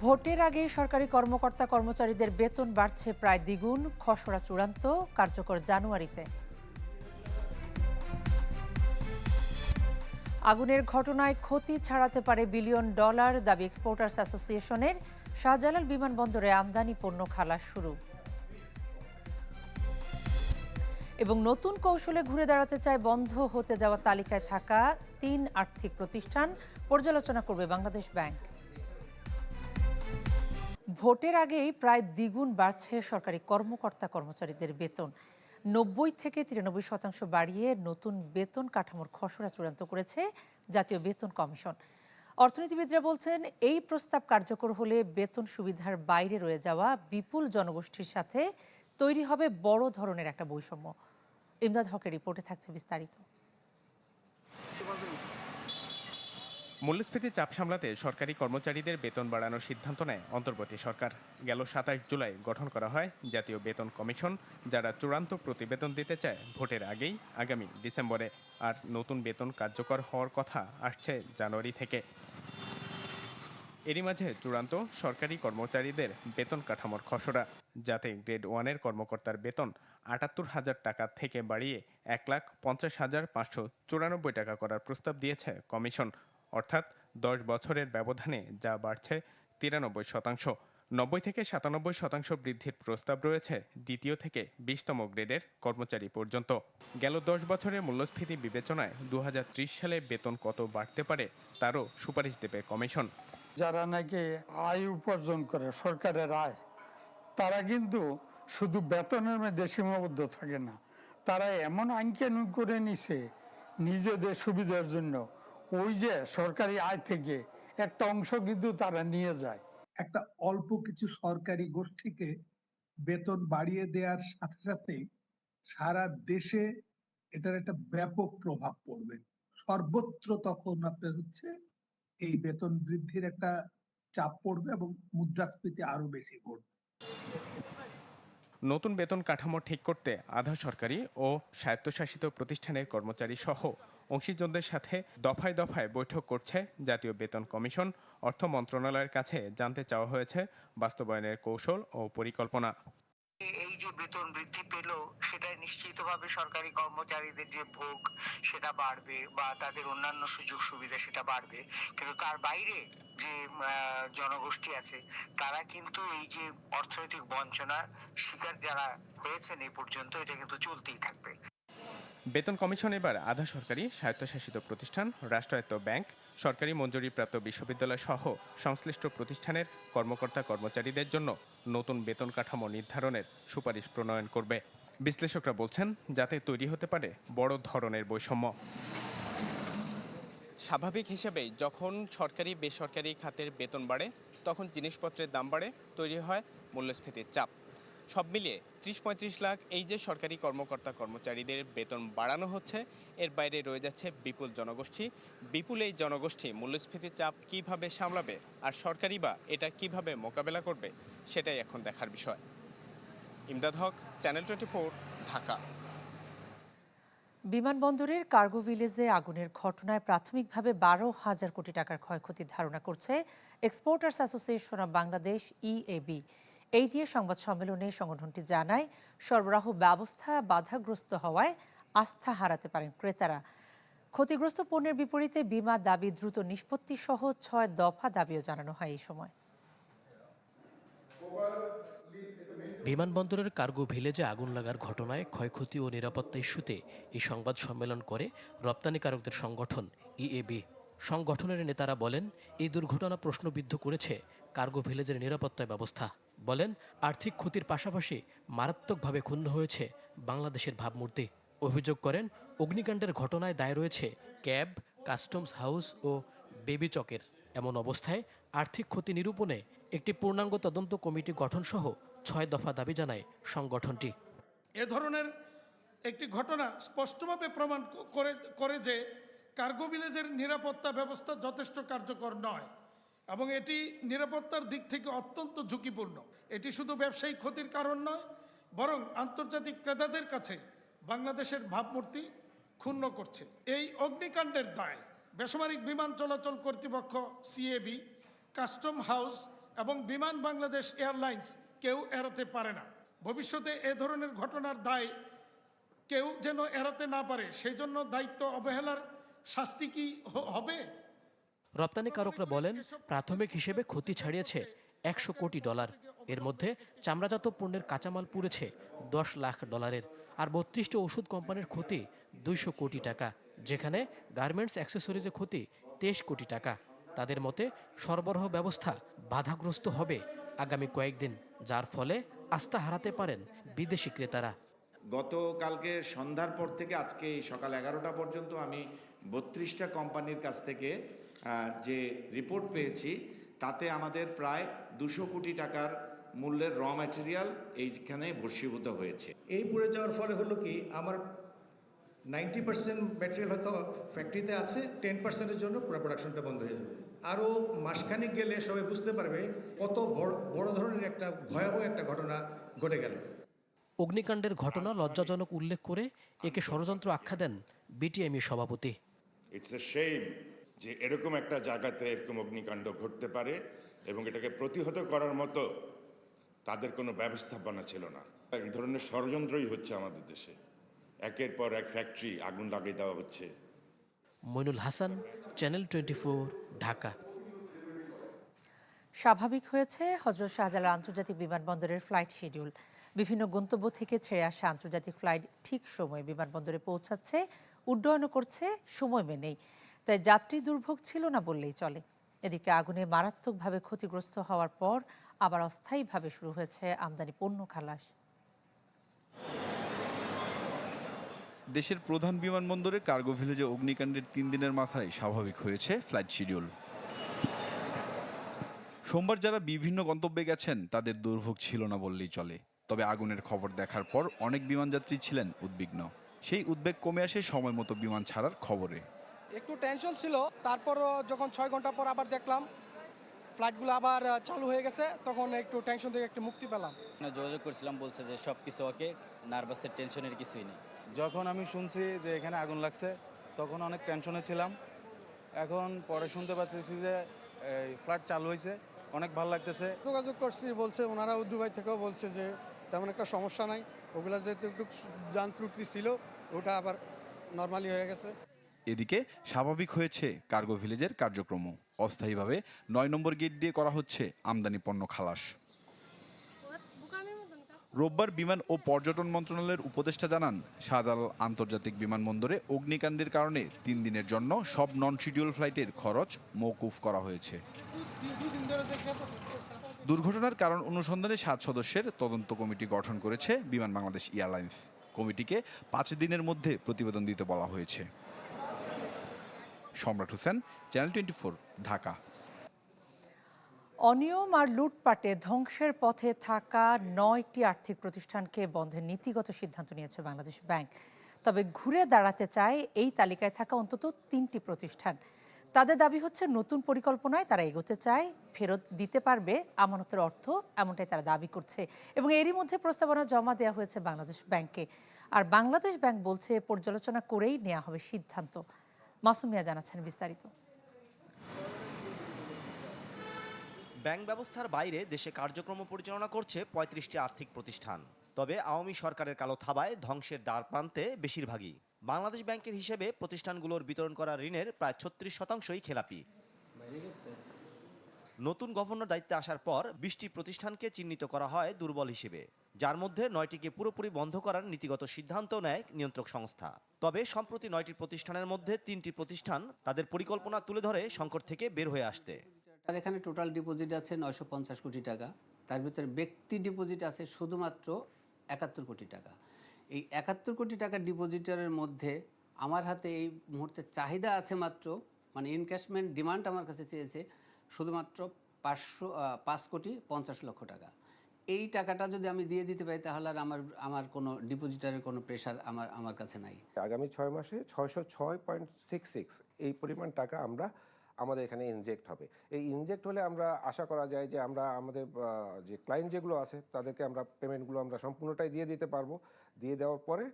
ভোটের আগে সরকারি কর্মকর্তা কর্মচারীদের বেতন বাড়ছে প্রায় দ্বিগুণ, খসড়া চূড়ান্ত, কার্যকর জানুয়ারিতে। আগুনের ঘটনায় ক্ষতি ছাড়াতে পারে বিলিয়ন ডলার, দাবি এক্সপোর্টার্স অ্যাসোসিয়েশনের। শাহজালাল বিমানবন্দরে আমদানি পণ্য খালাস শুরু। এবং নতুন কৌশলে ঘুরে দাঁড়াতে চায় বন্ধ হতে যাওয়া তালিকায় থাকা তিন আর্থিক প্রতিষ্ঠান, পর্যালোচনা করবে বাংলাদেশ ব্যাংক। ভোটের আগেই প্রায় দ্বিগুণ বাড়ছে সরকারি কর্মকর্তা কর্মচারীদের বেতন। নব্বই থেকে তিরানব্বই শতাংশ বাড়িয়ে নতুন বেতন কাঠামোর খসড়া চূড়ান্ত করেছে জাতীয় বেতন কমিশন। অর্থনীতিবিদরা বলছেন, এই প্রস্তাব কার্যকর হলে বেতন সুবিধার বাইরে রয়ে যাওয়া বিপুল জনগোষ্ঠীর সাথে তৈরি হবে বড় ধরনের একটা বৈষম্য। ইমদাদ হকের রিপোর্টে থাকছে বিস্তারিত। মূল্যস্ফীতির চাপ সামলাতে সরকারি কর্মচারীদের বেতন বাড়ানোর সিদ্ধান্ত নেয় অন্তর্বর্তী সরকার। গেল সাতাশ জুলাই গঠন করা হয় জাতীয় বেতন কমিশন, যারা চূড়ান্ত প্রতিবেদন দিতে চায় ভোটের আগেই আগামী ডিসেম্বরে। আর নতুন বেতন কার্যকর হওয়ার কথা আসছে জানুয়ারি থেকে। এরই মাঝে চূড়ান্ত সরকারি কর্মচারীদের বেতন কাঠামোর খসড়া, যাতে গ্রেড ওয়ানের কর্মকর্তার বেতন আটাত্তর হাজার টাকা থেকে বাড়িয়ে এক লাখ পঞ্চাশ হাজার পাঁচশো চুরানব্বই টাকা করার প্রস্তাব দিয়েছে কমিশন। অর্থাৎ দশ বছরের ব্যবধানে যা বাড়ছে তিরানব্বই শতাংশ। নব্বই থেকে সাতানব্বই শতাংশ বৃদ্ধির প্রস্তাব রয়েছে দ্বিতীয় থেকে বিশতম গ্রেডের কর্মচারী পর্যন্ত। গেল দশ বছরের মূল্যস্ফীতি বিবেচনায় দু হাজার ত্রিশ সালে বেতন কত বাড়তে পারে তারও সুপারিশ দেবে কমিশন। যারা নাকি আয় উপার্জন করে, সরকারের আয়, তারা কিন্তু শুধু বেতনের মধ্যে সীমাবদ্ধ থাকে না। তারা এমন আইন করে নিছে নিজেদের সুবিধার জন্য ওই যে সরকারি আয় থেকে একটা অংশ কিন্তু তারা নিয়ে যায়। একটা অল্প কিছু সরকারি গোষ্ঠীকে বেতন বাড়িয়ে দেওয়ার সাথে সাথে সারা দেশে এটার একটা ব্যাপক প্রভাব পড়বে। সর্বত্র তখন আপনার হচ্ছে এই বেতন বৃদ্ধির একটা চাপ পড়বে এবং মুদ্রাস্ফীতি আরও বেশি পড়বে। নতুন বেতন কাঠামো ঠিক করতে আধা সরকারি ও স্বায়ত্তশাসিত প্রতিষ্ঠানের কর্মচারী সহ অংশীজনদের সাথে দফায় দফায় বৈঠক করছে জাতীয় বেতন কমিশন। অর্থ মন্ত্রণালয়ের কাছে জানতে চাওয়া হয়েছে বাস্তবায়নের কৌশল ও পরিকল্পনা। যে বেতন বৃদ্ধি পেল, সেটা নিশ্চিতভাবে সরকারি কর্মচারীদের যে ভোগ, সেটা বাড়বে বা তাদের অন্যান্য সুযোগ সুবিধা সেটা বাড়বে। কিন্তু তার বাইরে যে জনগোষ্ঠী আছে, তারা কিন্তু এই যে অর্থনৈতিক বঞ্চনার শিকার যারা হয়েছেন এই পর্যন্ত, এটা কিন্তু চলতেই থাকবে। বেতন কমিশন এবার আধা সরকারি স্বায়ত্তশাসিত প্রতিষ্ঠান, রাষ্ট্রায়ত্ত ব্যাংক, সরকারি মঞ্জুরিপ্রাপ্ত বিশ্ববিদ্যালয় সহ সংশ্লিষ্ট প্রতিষ্ঠানের কর্মকর্তা কর্মচারীদের জন্য নতুন বেতন কাঠামো নির্ধারণের সুপারিশ প্রণয়ন করবে। বিশ্লেষকরা বলছেন, যাতে তৈরি হতে পারে বড় ধরনের বৈষম্য। স্বাভাবিক হিসেবেই যখন সরকারি বেসরকারি খাতের বেতন বাড়ে, তখন জিনিসপত্রের দাম বাড়ে, তৈরি হয় মূল্যস্ফীতির চাপ। সব মিলিয়ে ত্রিশ পঁয়ত্রিশ লাখ এই যে সরকারি কর্মকর্তা কর্মচারীদের বেতন বাড়ানো হচ্ছে, এর বাইরে রয়ে যাচ্ছে বিপুল জনগোষ্ঠী। বিপুল এই জনগোষ্ঠী মূল্যস্ফীতির চাপ কীভাবে সামলাবে আর সরকারি বা এটা কীভাবে মোকাবেলা করবে, সেটাই এখন দেখার বিষয়। Imdad Hoque, channel twenty Dhaka. বিমানবন্দরের কার্গো ভিলেজে আগুনের ঘটনায় প্রাথমিকভাবে বারো হাজার কোটি টাকার ক্ষয়ক্ষতির ধারণা করছে exporters association of Bangladesh EAB এই নিয়ে সংবাদ সম্মেলনে সংগঠনটি জানায়, সরবরাহ ব্যবস্থা বাধাগ্রস্ত হওয়ায় আস্থা হারাতে পারেন ক্রেতারা। ক্ষতিগ্রস্ত পণ্যের বিপরীতে বিমা দাবি দ্রুত নিষ্পত্তি সহ ছয় দফা দাবিও জানানো হয় এই সময়। বিমানবন্দরের কার্গো ভিলেজে আগুন লাগার ঘটনায় ক্ষয়ক্ষতি ও নিরাপত্তা ইস্যুতে এই সংবাদ সম্মেলন করে রপ্তানিকারকদের সংগঠন ইএবি সংগঠনের নেতারা বলেন, এই দুর্ঘটনা প্রশ্নবিদ্ধ করেছে কার্গো ভিলেজের নিরাপত্তা ব্যবস্থা। বলেন, আর্থিক ক্ষতির পাশাপাশি মারাত্মকভাবে ক্ষুণ্ণ হয়েছে বাংলাদেশের ভাবমূর্তি। অভিযোগ করেন, অগ্নিকাণ্ডের ঘটনায় দায় রয়েছে ক্যাব, কাস্টমস হাউস ও বেবি চকের। এমন অবস্থায় আর্থিক ক্ষতি নিরূপণে একটি পূর্ণাঙ্গ তদন্ত কমিটি গঠনসহ ছয় দফা দাবি জানায় সংগঠনটি। এ ধরনের একটি ঘটনা স্পষ্টভাবে প্রমাণ করে করে যে কার্গো ভিলেজের নিরাপত্তা ব্যবস্থা যথেষ্ট কার্যকর নয়। এবং এটি নিরাপত্তার দিক থেকে অত্যন্ত ঝুঁকিপূর্ণ। এটি শুধু ব্যবসায়িক ক্ষতির কারণ নয়, বরং আন্তর্জাতিক ক্রেতাদের কাছে বাংলাদেশের ভাবমূর্তি ক্ষুণ্ণ করছে। এই অগ্নিকাণ্ডের দায় বেসামরিক বিমান চলাচল কর্তৃপক্ষ সিএবি কাস্টম হাউস এবং বিমান বাংলাদেশ এয়ারলাইন্স কেউ এড়াতে পারে না। ভবিষ্যতে এ ধরনের ঘটনার দায় কেউ যেন এড়াতে না পারে সেই জন্য দায়িত্ব অবহেলার শাস্তি কি হবে? রপ্তানিকারকরা বলেন, প্রাথমিক হিসেবে ক্ষতি ছাড়িয়েছে একশো কোটি ডলার। এর মধ্যে চামড়াজাত পণ্যের কাঁচামাল পুড়েছে দশ লাখ ডলারের আর বত্রিশটি ওষুধ কোম্পানির ক্ষতি দুইশো কোটি টাকা, যেখানে গার্মেন্টস অ্যাক্সেসরিজের ক্ষতি তেইশ কোটি টাকা। তাদের মতে, সরবরাহ ব্যবস্থা বাধাগ্রস্ত হবে আগামী কয়েকদিন, যার ফলে আস্থা হারাতে পারেন বিদেশি ক্রেতারা। গতকালকে সন্ধ্যার পর থেকে আজকে সকাল এগারোটা পর্যন্ত আমি বত্রিশটা কোম্পানির কাছ থেকে যে রিপোর্ট পেয়েছি তাতে আমাদের প্রায় দুশো কোটি টাকার মূল্যের র ম্যাটেরিয়াল এইখানে ভর্ষীভূত হয়েছে। এই পুড়ে যাওয়ার ফলে হলো কি আমার নাইনটি পার্সেন্ট ম্যাটেরিয়াল হয়তো ফ্যাক্টরিতে আছে টেন পার্সেন্টের জন্য পুরো প্রোডাকশনটা বন্ধ হয়ে যাবে। আরও মাসখানেক গেলে সবাই বুঝতে পারবে কত বড় বড় ধরনের একটা ভয়াবহ একটা ঘটনা ঘটে গেল। অগ্নিকাণ্ডের ঘটনা লজ্জাজনক উল্লেখ করে একে ষড়যন্ত্র আখ্যা দেন বিটিএমই সভাপতি। ইটস এ শেম যে এরকম একটা জায়গাতে এরকম অগ্নিকাণ্ড ঘটতে পারে এবং এটাকে প্রতিহত করার মতো তাদের কোনো ব্যবস্থাপনা ছিল না। এক ধরনের ষড়যন্ত্রই হচ্ছে আমাদের দেশে। একের পর এক ফ্যাক্টরি আগুন লাগিয়ে দেওয়া হচ্ছে। Mainul Hasan channel twenty Dhaka. স্বাভাবিক হয়েছে হজরত শাহজালাল আন্তর্জাতিক বিমানবন্দরের ফ্লাইট শিডিউল বিভিন্ন গন্তব্য থেকে ছেড়ে আসা আন্তর্জাতিক ফ্লাইট ঠিক সময়ে বিমানবন্দরে পৌঁছাচ্ছে উড্ডয়নও করছে, সময় মেনেই। তাই যাত্রী দুর্ভোগ ছিল না বললেই চলে। এদিকে আগুনে মারাত্মকভাবে ক্ষতিগ্রস্ত হওয়ার পর আবার অস্থায়ীভাবে শুরু হয়েছে আমদানি পণ্য খালাস। দেশের প্রধান বিমানবন্দরে কার্গো ভিলেজে অগ্নিকাণ্ডের তিন দিনের মাথায় স্বাভাবিক হয়েছে ফ্লাইট শিডিউল। সোমবার যারা বিভিন্ন গন্তব্যে গেছেন, তাদের দুর্ভোগ ছিল না বললেই চলে। তবে আগুনের খবর দেখার পর অনেক বিমানযাত্রী ছিলেন উদ্বিগ্ন। সেই উদ্বেগ কমে আসে সময় মতো বিমান ছাড়ার খবরে। একটু টেনশন ছিল তারপর যখন ছয় ঘণ্টা পর আবার দেখলাম ফ্লাইটগুলো আবার চালু হয়ে গেছে তখন একটু টেনশন থেকে একটু মুক্তি পেলাম। যোগাযোগ করছিলাম বলছে যে সব কিছু ওকে নার্ভাসের টেনশনের কিছুই নেই। যখন আমি শুনছি যে এখানে আগুন লাগছে তখন অনেক টেনশনে ছিলাম। এখন পরে শুনতে পাচ্ছি যে ফ্লাইট চালু হয়েছে অনেক ভালো লাগতেছে। যোগাযোগ করছি বলছে ওনারা দুবাই থেকেও বলছে যে তেমন একটা সমস্যা নাই। ওগুলা যেহেতু একটু যান ত্রুটি ছিল ওটা আবার নর্মালি হয়ে গেছে। এদিকে স্বাভাবিক হয়েছে কার্গো ভিলেজের কার্যক্রম অস্থায়ীভাবে নয় নম্বর গেট দিয়ে করা হচ্ছে আমদানি পণ্য খালাস। রোববার বিমান ও পর্যটন মন্ত্রণালয়ের উপদেষ্টা জানান, শাহজালাল আন্তর্জাতিক বিমানবন্দরে অগ্নিকাণ্ডের কারণে তিন দিনের জন্য সব নন শিডিউল ফ্লাইটের খরচ মৌকুফ করা হয়েছে। দুর্ঘটনার কারণ অনুসন্ধানে সাত সদস্যের তদন্ত কমিটি গঠন করেছে বিমান বাংলাদেশ এয়ারলাইন্স। কমিটিকে পাঁচ দিনের মধ্যে প্রতিবেদন দিতে বলা হয়েছে। সম্রাট হোসেন, চ্যানেল টোয়েন্টি ঢাকা। অনিয়ম আর লুটপাটে ধ্বংসের পথে থাকা নয়টি আর্থিক প্রতিষ্ঠানকে বন্ধের নীতিগত সিদ্ধান্ত নিয়েছে বাংলাদেশ ব্যাংক। তবে ঘুরে দাঁড়াতে চায় এই তালিকায় থাকা অন্তত তিনটি প্রতিষ্ঠান। তাদের দাবি হচ্ছে নতুন পরিকল্পনায় তারা এগোতে চায়, ফেরত দিতে পারবে আমানতের অর্থ, এমনটাই তারা দাবি করছে। এবং এরই মধ্যে প্রস্তাবনা জমা দেওয়া হয়েছে বাংলাদেশ ব্যাংকে আর বাংলাদেশ ব্যাংক বলছে পর্যালোচনা করেই নেওয়া হবে সিদ্ধান্ত। মাসুমিয়া জানাচ্ছেন বিস্তারিত। ব্যাংক ব্যবস্থার বাইরে দেশে কার্যক্রম পরিচালনা করছে পঁয়ত্রিশটি আর্থিক প্রতিষ্ঠান। তবে আওয়ামী সরকারের কালো থাবায় ধ্বংসের দ্বার প্রান্তে বেশিরভাগই। বাংলাদেশ ব্যাংকের হিসেবে প্রতিষ্ঠানগুলোর বিতরণ করা ঋণের প্রায় ছত্রিশ শতাংশই খেলাপি। নতুন গভর্নর দায়িত্বে আসার পর বিশটি প্রতিষ্ঠানকে চিহ্নিত করা হয় দুর্বল হিসেবে, যার মধ্যে নয়টিকে পুরোপুরি বন্ধ করার নীতিগত সিদ্ধান্ত নেয় নিয়ন্ত্রক সংস্থা। তবে সম্প্রতি নয়টি প্রতিষ্ঠানের মধ্যে তিনটি প্রতিষ্ঠান তাদের পরিকল্পনা তুলে ধরে সংকট থেকে বের হয়ে আসতে। আর এখানে টোটাল ডিপোজিট আছে নয়শো পঞ্চাশ কোটি টাকা। তার ভিতরে ব্যক্তি ডিপোজিট আছে শুধুমাত্র একাত্তর কোটি টাকা। এই একাত্তর কোটি টাকা ডিপোজিটারের মধ্যে আমার হাতে এই মুহূর্তে চাহিদা আছে মাত্র মানে ইনক্যাশমেন্ট ডিমান্ড আমার কাছে চেয়েছে শুধুমাত্র পাঁচশো পাঁচ কোটি পঞ্চাশ লক্ষ টাকা। এই টাকাটা যদি আমি দিয়ে দিতে পারি তাহলে আর আমার আমার কোনো ডিপোজিটারের কোনো প্রেশার আমার আমার কাছে নাই। আগামী ছয় মাসে ছয়শো ছয় পয়েন্ট সিক্স সিক্স এই পরিমাণ টাকা আমরা আমাদের এখানে ইনজেক্ট হবে। এই ইনজেক্ট হলে আমরা আশা করা যায় যে আমরা আমাদের যে ক্লায়েন্ট যেগুলো আছে তাদেরকে আমরা পেমেন্টগুলো আমরা সম্পূর্ণটাই দিয়ে দিতে পারব। দিয়ে দেওয়ার পরে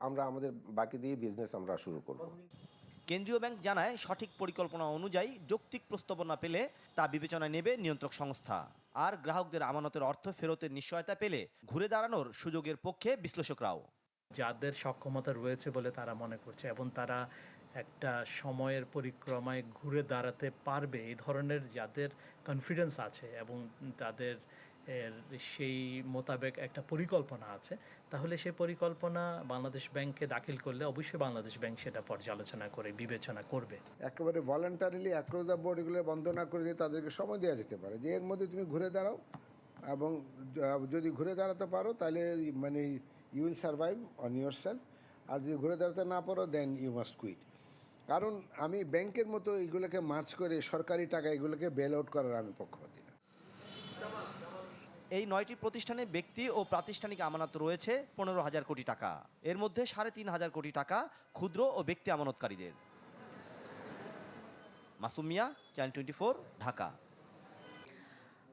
আমরা আমাদের বাকি দিয়ে বিজনেস আমরা শুরু করব। কেন্দ্রীয় ব্যাংক জানায় সঠিক পরিকল্পনা অনুযায়ী যৌক্তিক প্রস্তাবনা পেলে তা বিবেচনায় নেবে নিয়ন্ত্রক সংস্থা। আর গ্রাহকদের আমানতের অর্থ ফেরতের নিশ্চয়তা পেলে ঘুরে দাঁড়ানোর সুযোগের পক্ষে বিশ্লেষকরাও। যাদের সক্ষমতা রয়েছে বলে তারা মনে করছে এবং তারা একটা সময়ের পরিক্রমায় ঘুরে দাঁড়াতে পারবে। এই ধরনের যাদের কনফিডেন্স আছে এবং তাদের এর সেই মোতাবেক একটা পরিকল্পনা আছে, তাহলে সেই পরিকল্পনা বাংলাদেশ ব্যাংকে দাখিল করলে অবশ্যই বাংলাদেশ ব্যাংক সেটা পর্যালোচনা করে, বিবেচনা করবে। একেবারে ভলেন্টারিলি অ্যাক্রস দ্য বোর্ড এগুলো বন্ধ না করে দিয়ে তাদেরকে সময় দেওয়া যেতে পারে। যে এর মধ্যে তুমি ঘুরে দাঁড়াও এবং যদি ঘুরে দাঁড়াতে পারো তাহলে মানে you will survive on yourself আর যদি ঘুরে দাঁড়াতে না পারো দেন ইউ মাস্ট কুইট কারণ আমি ব্যাংকের মতো এগুলোকে মার্চ করে সরকারি টাকা এগুলোকে বেল আউট করার আমি পক্ষপাতি না। এই নয়টি প্রতিষ্ঠানে ব্যক্তি ও প্রাতিষ্ঠানিক আমানত রয়েছে পনেরো হাজার কোটি টাকা। এর মধ্যে সাড়ে তিন হাজার কোটি টাকা ক্ষুদ্র ও ব্যক্তি আমানতকারীদের। Masum Mia channel twenty Dhaka.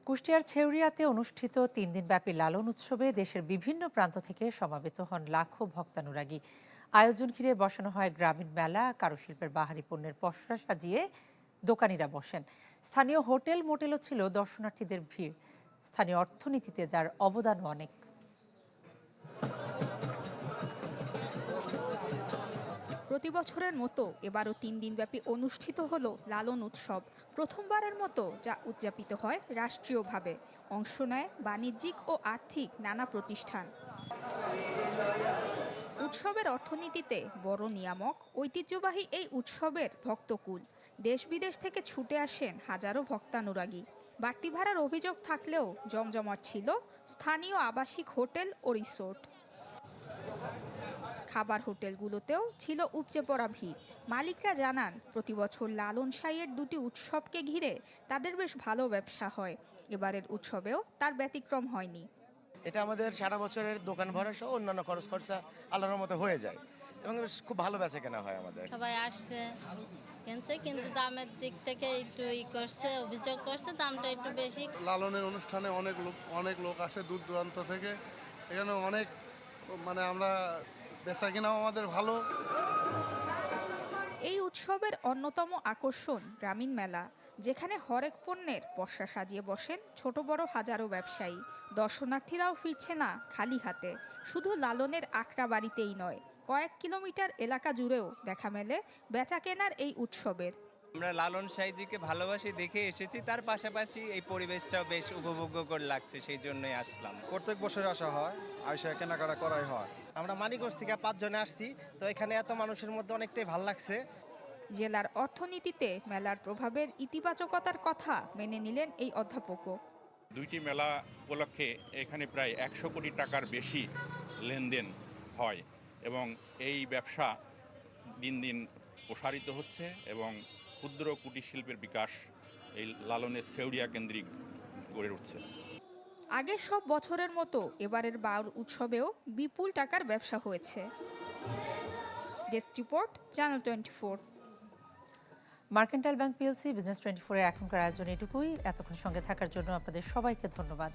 কুষ্টিয়ার ছেউরিয়াতে অনুষ্ঠিত তিন দিনব্যাপী লালন উৎসবে দেশের বিভিন্ন প্রান্ত থেকে সমাবেত হন লাখো ভক্তানুরাগী। আয়োজন ঘিরে বসানো হয় গ্রামীণ মেলা, কারুশিল্পের বাহারি পণ্যের পসরা সাজিয়ে দোকানিরা বসেন। স্থানীয় হোটেল মোটেলও ছিল দর্শনার্থীদের ভিড়। স্থানীয় অর্থনীতিতে যার অবদানও অনেক। প্রতি বছরের মতো এবারও তিন দিনব্যাপী অনুষ্ঠিত হলো লালন উৎসব, প্রথমবারের মতো যা উদযাপিত হয় রাষ্ট্রীয়ভাবে। অংশ নেয় বাণিজ্যিক ও আর্থিক নানা প্রতিষ্ঠান। উৎসবের অর্থনীতিতে বড় নিয়ামক, ঐতিহ্যবাহী এই উৎসবের ভক্তকুল। দেশ বিদেশ থেকে ছুটে আসেন হাজারো ভক্তানুরাগী। বাড়তি ভাড়ার অভিযোগ থাকলেও জমজমাট ছিল স্থানীয় আবাসিক হোটেল ও রিসোর্ট। খাবার হোটেলগুলোতেও ছিল উপচে পড়া ভিড়। মালিকরা জানান প্রতি বছর লালন সাইয়ের দুটি উৎসবকে ঘিরে তাদের বেশ ভালো ব্যবসা হয়। এবারের উৎসবেও তার ব্যতিক্রম হয়নি। এটা আমাদের সারা বছরের দোকান ভরা সহ অন্যান্য খরচ খরচা আল্লাহর মতো হয়ে যায়। এবং খুব ভালো বেচা কেনা হয় আমাদের। সবাই আসছে কিনছে কিন্তু দামের দিক থেকে একটু ই করছে অভিযোগ করছে দামটা একটু বেশি। লালনের অনুষ্ঠানে অনেক লোক অনেক লোক আসে দূর দূরান্ত থেকে। এখানে অনেক মানে আমরা বেচা কিনাও আমাদের ভালো। এই উৎসবের অন্যতম আকর্ষণ গ্রামীণ মেলা। যেখানে হরেক পণ্যের পসরা সাজিয়ে বসেন ছোট বড় হাজারো ব্যবসায়ী। দর্শনার্থীরাও ফিরছে না খালি হাতে। শুধু লালনের আকড়া বাড়িতেই নয় কয়েক কিলোমিটার এলাকা জুড়েও দেখা মেলে বেচা কেনার এই উৎসবের। আমরা লালন সাইজিকে ভালোবাসি দেখে এসেছি তার পাশাপাশি এই পরিবেশটাও বেশ উপভোগ্য করে লাগছে সেই জন্যই আসলাম। প্রত্যেক বছর আসা হয় আইসা কেনাকাটা করাই হয়। আমরা মানিকগঞ্জ থেকে পাঁচজনে আসছি তো এখানে এত মানুষের মধ্যে অনেকটাই ভালো লাগছে। জেলার অর্থনীতিতে মেলার প্রভাবের ইতিবাচকতার কথা মেনে নিলেন এই অধ্যাপকও দুইটি মেলা উপলক্ষে এখানে প্রায় একশো কোটি টাকার বেশি লেনদেন হয় এবং এই ব্যবসা দিন দিন প্রসারিত হচ্ছে এবং ক্ষুদ্র কুটির শিল্পের বিকাশ এই লালনের সেউরিয়া কেন্দ্রিক গড়ে উঠছে। আগের সব বছরের মতো এবারের বাউল উৎসবেও বিপুল টাকার ব্যবসা হয়েছে। Desk report channel twenty four. Mercantile bank PLC, business twenty ফোরের এখনকার আয়োজন এটুকুই। এতক্ষণ সঙ্গে থাকার জন্য আপনাদের সবাইকে ধন্যবাদ।